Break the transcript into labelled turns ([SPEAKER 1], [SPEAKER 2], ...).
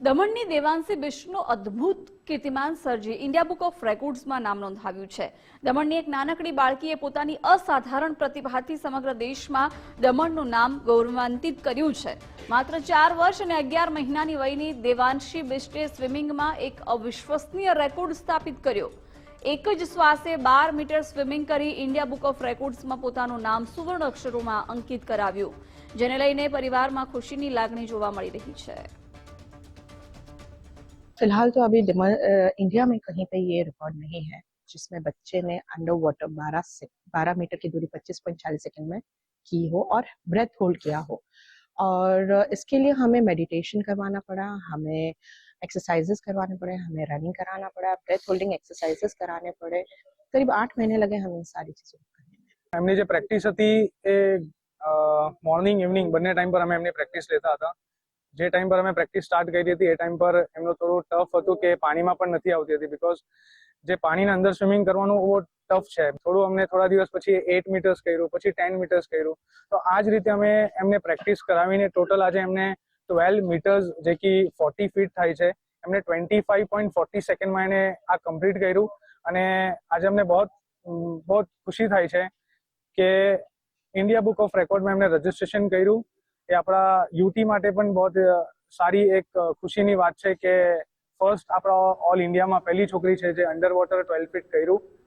[SPEAKER 1] દમણની દેવાંશી બિષ્ણુ અદ્ભુત કીર્તિમાન સર્જી ઇન્ડિયા બુક ઓફ રેકોર્ડ્સમાં નામ નોંધાવ્યું છે. દમણની એક નાનકડી બાળકીએ પોતાની અસાધારણ પ્રતિભાથી સમગ્ર દેશમાં દમણનું નામ ગૌરવાન્વિત કર્યું છે. માત્ર ચાર વર્ષ અને અગિયાર મહિનાની વયની દેવાંશી બિષ્ટે સ્વિમિંગમાં એક અવિશ્વસનીય રેકોર્ડ સ્થાપિત કર્યો. એક જ શ્વાસે બાર મીટર સ્વિમિંગ કરી ઇન્ડિયા બુક ઓફ રેકોર્ડ્સમાં પોતાનું નામ સુવર્ણ અક્ષરોમાં અંકિત કરાવ્યું, જેને લઈને પરિવારમાં ખુશીની લાગણી જોવા મળી રહી છે.
[SPEAKER 2] फिलहाल तो अभी डिमा- अ, इंडिया में कहीं पे ये रिकॉर्ड नहीं है जिसमें बच्चे ने अंडर वाटर बारह से बारह मीटर की दूरी पच्चीस पॉइंट चालीस सेकेंड में की हो और ब्रेथ होल्ड किया हो और अ, इसके लिए हमें मेडिटेशन करवाना पड़ा हमें एक्सरसाइजेस करवाने पड़े हमें रनिंग कराना पड़ा ब्रेथ होल्डिंग एक्सरसाइजेस कराने पड़े करीब आठ महीने लगे हमें इन सारी चीज़ों को करने में
[SPEAKER 3] એમની જે પ્રેક્ટિસ હતી એ મોર્નિંગ ઇવનિંગ બંને ટાઈમ પર અમે એમની પ્રેક્ટિસ લેતા હતા જે ટાઈમ પર અમે પ્રેક્ટિસ સ્ટાર્ટ કરી હતી, એ ટાઈમ પર એમનું થોડું ટફ હતું કે પાણીમાં પણ નથી આવતી હતી બિકોઝ જે પાણીના અંદર સ્વિમિંગ કરવાનું બહુ ટફ છે. થોડું અમને થોડા દિવસ પછી એટ મીટર્સ કર્યું, પછી ટેન મીટર્સ કર્યું. તો આ જ રીતે અમે એમને પ્રેક્ટિસ કરાવીને ટોટલ આજે એમને ટ્વેલ્વ મીટર્સ જે કે ફોર્ટી ફીટ થાય છે, એમને ટ્વેન્ટી ફાઈવ પોઈન્ટ ફોર્ટી સેકન્ડમાં એને આ કમ્પ્લીટ કર્યું અને આજે અમને બહુ બહુ ખુશી થાય છે કે ઇન્ડિયા બુક ઓફ રેકોર્ડમાં એમને રજીસ્ટ્રેશન કર્યું. એ આપણા યુટી માટે પણ બહુ સારી એક ખુશીની વાત છે કે ફર્સ્ટ આપણા ઓલ ઇન્ડિયામાં પહેલી છોકરી છે જે અંડર વોટર ટ્વેલ્વ ફીટ કર્યું.